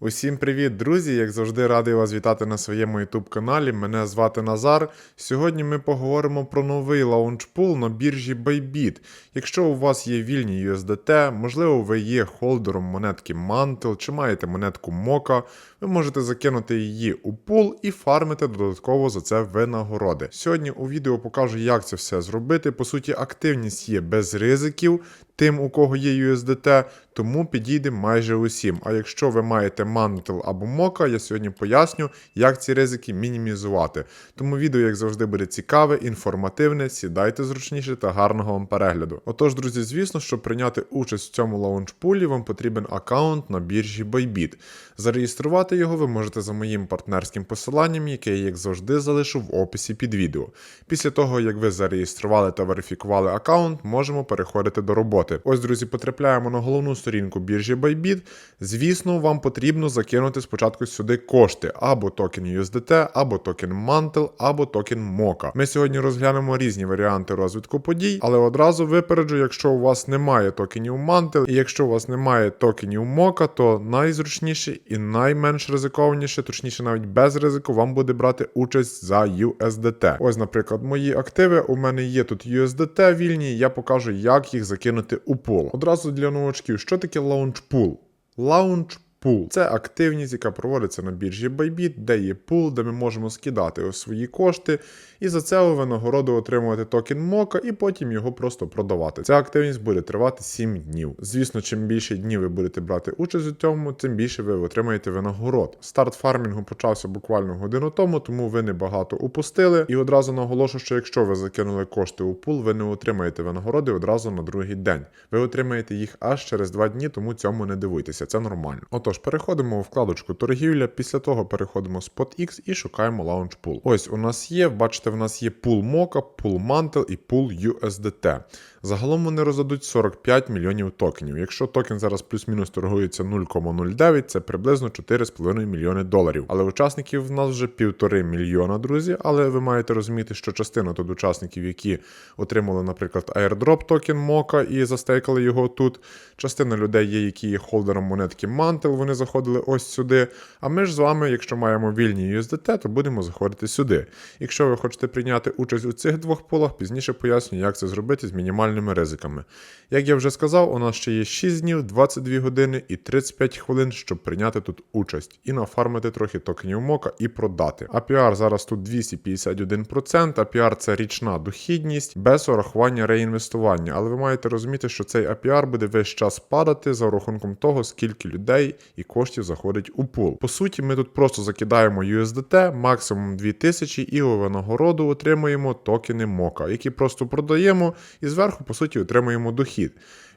Усім привіт, друзі! Як завжди, радий вас вітати на своєму YouTube каналі. Мене звати Назар. Сьогодні ми поговоримо про новий лаунчпул на біржі Bybit. Якщо у вас є вільні USDT, можливо, ви є холдером монетки Mantle чи маєте монетку Moka, ви можете закинути її у пул і фармити додатково за це винагороди. Сьогодні у відео покажу, як це все зробити. По суті, активність є без ризиків. Тим, у кого є USDT, тому підійде майже усім. А якщо ви маєте Mantle або Мока, я сьогодні поясню, як ці ризики мінімізувати. Тому відео, як завжди, буде цікаве, інформативне. Сідайте зручніше та гарного вам перегляду. Отож, друзі, звісно, щоб прийняти участь в цьому лаунчпулі, вам потрібен аккаунт на біржі Bybit. Зареєструвати його ви можете за моїм партнерським посиланням, яке я, як завжди, залишу в описі під відео. Після того, як ви зареєстрували та верифікували аккаунт, можемо переходити до роботи. Ось, друзі, потрапляємо на головну сторінку біржі Bybit. Звісно, вам потрібно закинути спочатку сюди кошти або токен USDT, або токен Mantle, або токен Moka. Ми сьогодні розглянемо різні варіанти розвитку подій, але одразу випереджу, якщо у вас немає токенів Mantle, і якщо у вас немає токенів Moka, то найзручніше і найменш ризикованіше, точніше, навіть без ризику, вам буде брати участь за USDT. Ось, наприклад, мої активи. У мене є тут USDT вільні, я покажу, як їх закинути у пул. Одразу для новачків, що таке лаунчпул? Лаунч Пул це активність, яка проводиться на біржі Bybit, де є пул, де ми можемо скидати свої кошти, і за це у винагороду отримувати токен мока і потім його просто продавати. Ця активність буде тривати 7 днів. Звісно, чим більше днів ви будете брати участь у цьому, тим більше ви отримаєте винагород. Старт фармінгу почався буквально годину тому, тому ви небагато упустили. І одразу наголошу, що якщо ви закинули кошти у пул, ви не отримаєте винагороди одразу на другий день. Ви отримаєте їх аж через 2 дні, тому цьому не дивуйтеся, це нормально. Отож, переходимо у вкладочку торгівля, після того переходимо в SpotX і шукаємо Launch Pool. Ось у нас є, бачите, в нас є пул Moka, пул Mantle і пул USDT. Загалом вони роздадуть 45 мільйонів токенів. Якщо токен зараз плюс-мінус торгується 0,09, це приблизно 4,5 мільйони доларів. Але учасників в нас вже півтори мільйона, друзі. Але ви маєте розуміти, що частина тут учасників, які отримали, наприклад, airdrop токен Мока і застейкали його тут. Частина людей є, які є холдером монетки Mantle, вони заходили ось сюди. А ми ж з вами, якщо маємо вільні USDT, то будемо заходити сюди. Якщо ви хочете прийняти участь у цих двох полах, пізніше поясню, як це зробити з мінімальними ризиками. Як я вже сказав, у нас ще є 6 днів, 22 години і 35 хвилин, щоб прийняти тут участь і нафармити трохи токенів мока і продати. APR зараз тут 251%, APR це річна дохідність без урахування реінвестування. Але ви маєте розуміти, що цей APR буде весь час падати за рахунком того, скільки людей і коштів заходить у пул. По суті, ми тут просто закидаємо USDT, максимум 2000 і у винагороду отримуємо токени мока, які просто продаємо і зверху, по суті, отримуємо дохід.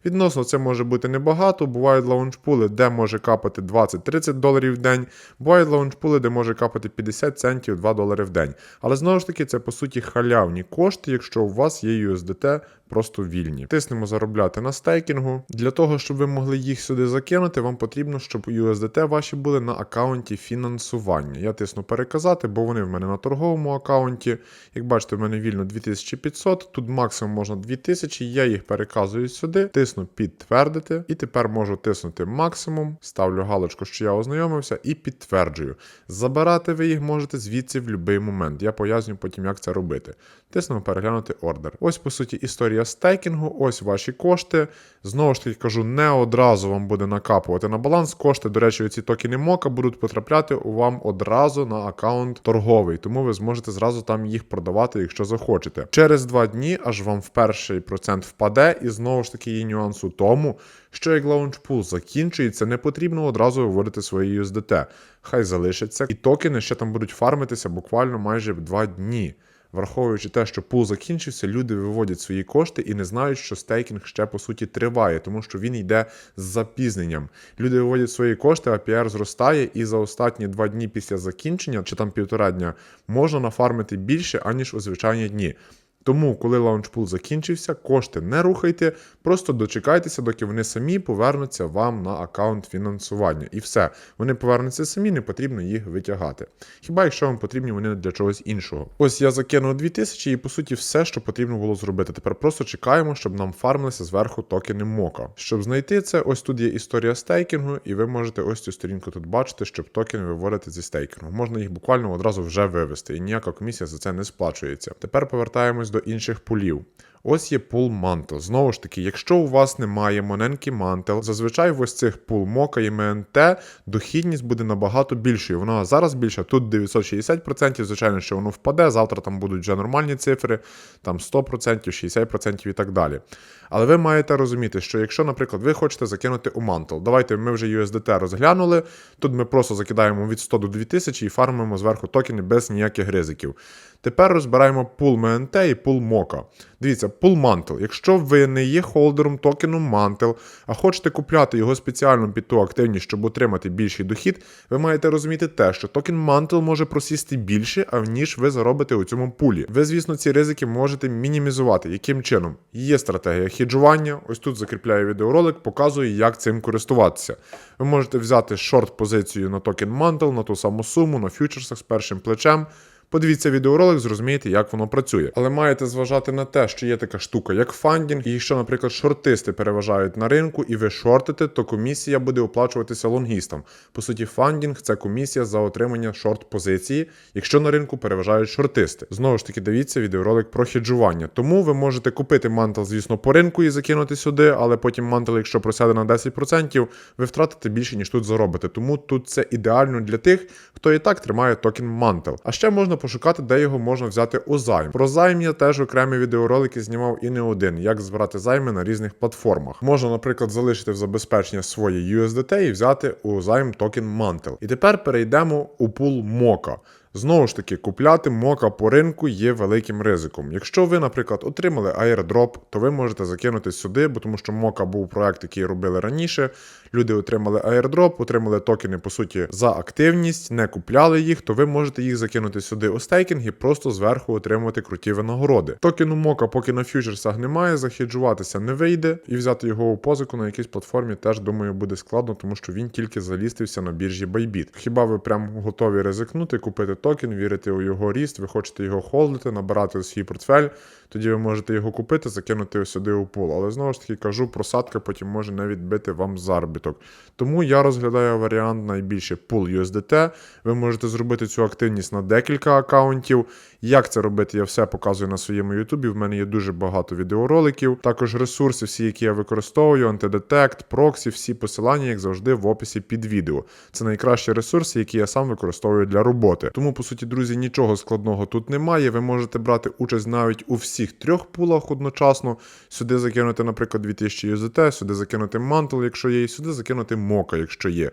Відносно це може бути небагато, бувають лаунчпули, де може капати 20-30 доларів в день, бувають лаунчпули, де може капати 50 центів 2 долари в день. Але знову ж таки, це по суті халявні кошти, якщо у вас є USDT просто вільні. Тиснемо заробляти на стейкінгу. Для того, щоб ви могли їх сюди закинути, вам потрібно, щоб USDT ваші були на аккаунті фінансування. Я тисну переказати, бо вони в мене на торговому аккаунті. Як бачите, в мене вільно 2500, тут максимум можна 2000, я їх переказую сюди, тисну підтвердити, і тепер можу тиснути максимум, ставлю галочку, що я ознайомився, і підтверджую. Забирати ви їх можете звідси в будь-який момент. Я поясню потім, як це робити. Тиснемо переглянути ордер. Ось, по суті, історія стейкінгу, ось ваші кошти. Знову ж таки кажу, не одразу вам буде накапувати на баланс. Кошти, до речі, ці токени мока будуть потрапляти у вам одразу на аккаунт торговий, тому ви зможете зразу там їх продавати, якщо захочете. Через два дні аж вам в перший процент впаде, і знову ж таки є нюанс у тому, що як лаунчпул закінчується, не потрібно одразу виводити свої USDT. Хай залишиться, і токени ще там будуть фармитися буквально майже в два дні. Враховуючи те, що пул закінчився, люди виводять свої кошти і не знають, що стейкінг ще по суті триває, тому що він йде з запізненням. Люди виводять свої кошти, а PR зростає, і за останні два дні після закінчення, чи там півтора дня, можна нафармити більше, аніж у звичайні дні. Тому, коли лаунчпул закінчився, кошти не рухайте, просто дочекайтеся, доки вони самі повернуться вам на аккаунт фінансування. І все, вони повернуться самі, не потрібно їх витягати. Хіба якщо вам потрібні вони для чогось іншого. Ось я закинув 2000 і по суті все, що потрібно було зробити. Тепер просто чекаємо, щоб нам фармилися зверху токени мока. Щоб знайти це, ось тут є історія стейкінгу, і ви можете ось цю сторінку тут бачити, щоб токени виводити зі стейкінгу. Можна їх буквально одразу вже вивести, і ніяка комісія за це не сплачується. Тепер повертаємось до інших пулів. Ось є пул мантел. Знову ж таки, якщо у вас немає моненки мантел, зазвичай в ось цих пул мока і МНТ дохідність буде набагато більшою. Вона зараз більша, тут 960%, звичайно, що воно впаде. Завтра там будуть вже нормальні цифри, там 100%, 60% і так далі. Але ви маєте розуміти, що якщо, наприклад, ви хочете закинути у мантел, давайте ми вже USDT розглянули. Тут ми просто закидаємо від 100 до 2000 і фармимо зверху токени без ніяких ризиків. Тепер розбираємо пул МНТ і пул мока. Дивіться, пул мантел. Якщо ви не є холдером токену мантел, а хочете купляти його спеціально під ту активність, щоб отримати більший дохід, ви маєте розуміти те, що токен мантел може просісти більше, ніж ви заробите у цьому пулі. Ви, звісно, ці ризики можете мінімізувати. Яким чином? Є стратегія хеджування. Ось тут закріпляю відеоролик, показую, як цим користуватися. Ви можете взяти шорт-позицію на токен мантел, на ту саму суму, на фьючерсах з першим плечем. Подивіться відеоролик, зрозумієте, як воно працює. Але маєте зважати на те, що є така штука, як фандінг, і якщо, наприклад, шортисти переважають на ринку і ви шортите, то комісія буде оплачуватися лонгістам. По суті, фандінг це комісія за отримання шорт-позиції, якщо на ринку переважають шортисти. Знову ж таки, дивіться відеоролик про хеджування. Тому ви можете купити мантел, звісно, по ринку і закинути сюди, але потім мантел, якщо просяде на 10%, ви втратите більше, ніж тут заробите. Тому тут це ідеально для тих, хто і так тримає токен мантел. А ще можна пошукати, де його можна взяти у займ. Про займ я теж окремі відеоролики знімав і не один, як збирати займи на різних платформах. Можна, наприклад, залишити в забезпечення свої USDT і взяти у займ токен Mantle. І тепер перейдемо у пул Мока. Знову ж таки, купляти мока по ринку є великим ризиком. Якщо ви, наприклад, отримали airdrop, то ви можете закинути сюди, бо тому що мока був проект, який робили раніше. Люди отримали airdrop, отримали токени, по суті, за активність, не купляли їх, то ви можете їх закинути сюди у стейкінг і просто зверху отримувати круті винагороди. Токену мока, поки на фьючерсах немає, захеджуватися не вийде, і взяти його у позику на якійсь платформі теж думаю буде складно, тому що він тільки залістився на біржі Bybit. Хіба ви прям готові ризикнути, купити токен, вірити у його ріст, ви хочете його холдити, набирати у свій портфель, тоді ви можете його купити, закинути сюди у пул. Але знову ж таки кажу, просадка потім може не відбити вам заробіток. Тому я розглядаю варіант найбільше пул USDT. Ви можете зробити цю активність на декілька аккаунтів. Як це робити, я все показую на своєму Ютубі. В мене є дуже багато відеороликів. Також ресурси, всі, які я використовую, антидетект, проксі, всі посилання, як завжди, в описі під відео. Це найкращі ресурси, які я сам використовую для роботи. Тому, по суті, друзі, нічого складного тут немає. Ви можете брати участь навіть у всіх трьох пулах одночасно. Сюди закинути, наприклад, 2000 USDT, сюди закинути мантл, якщо є, і сюди закинути мока, якщо є.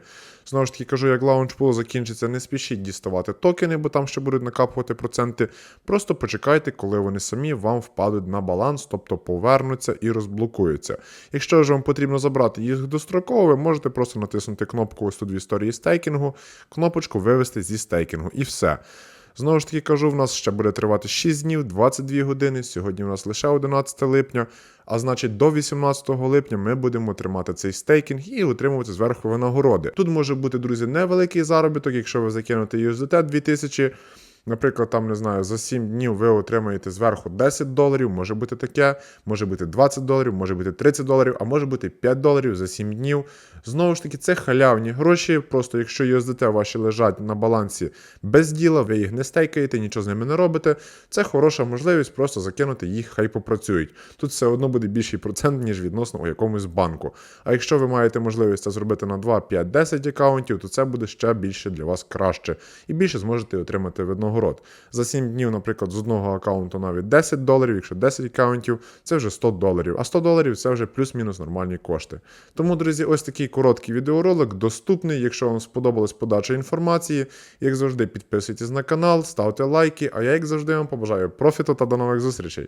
Знову ж таки кажу, як лаунчпул закінчиться, не спішіть діставати токени, бо там ще будуть накапувати проценти. Просто почекайте, коли вони самі вам впадуть на баланс, тобто повернуться і розблокуються. Якщо ж вам потрібно забрати їх достроково, ви можете просто натиснути кнопку ось тут в історії стейкінгу, кнопочку вивести зі стейкінгу і все. Знову ж таки кажу, в нас ще буде тривати 6 днів, 22 години. Сьогодні у нас лише 11 липня. А значить, до 18 липня ми будемо тримати цей стейкінг і отримувати зверху винагороди. Тут може бути, друзі, невеликий заробіток, якщо ви закинете USDT 2000. Наприклад, там не знаю, за 7 днів ви отримаєте зверху 10 доларів, може бути таке, може бути 20 доларів, може бути 30 доларів, а може бути 5 доларів за 7 днів. Знову ж таки, це халявні гроші. Просто якщо USDT ваші лежать на балансі без діла, ви їх не стейкаєте, нічого з ними не робите. Це хороша можливість просто закинути їх, хай попрацюють. Тут все одно буде більший процент, ніж відносно у якомусь банку. А якщо ви маєте можливість це зробити на 2, 5, 10 аккаунтів, то це буде ще більше для вас краще. І більше зможете отримати винагород. За 7 днів, наприклад, з одного аккаунту навіть 10 доларів, якщо 10 аккаунтів, це вже 100 доларів. А 100 доларів це вже плюс-мінус нормальні кошти. Тому, друзі, ось такий короткий відеоролик доступний. Якщо вам сподобалась подача інформації, як завжди, підписуйтесь на канал, ставте лайки. А я, як завжди, вам побажаю профіту та до нових зустрічей.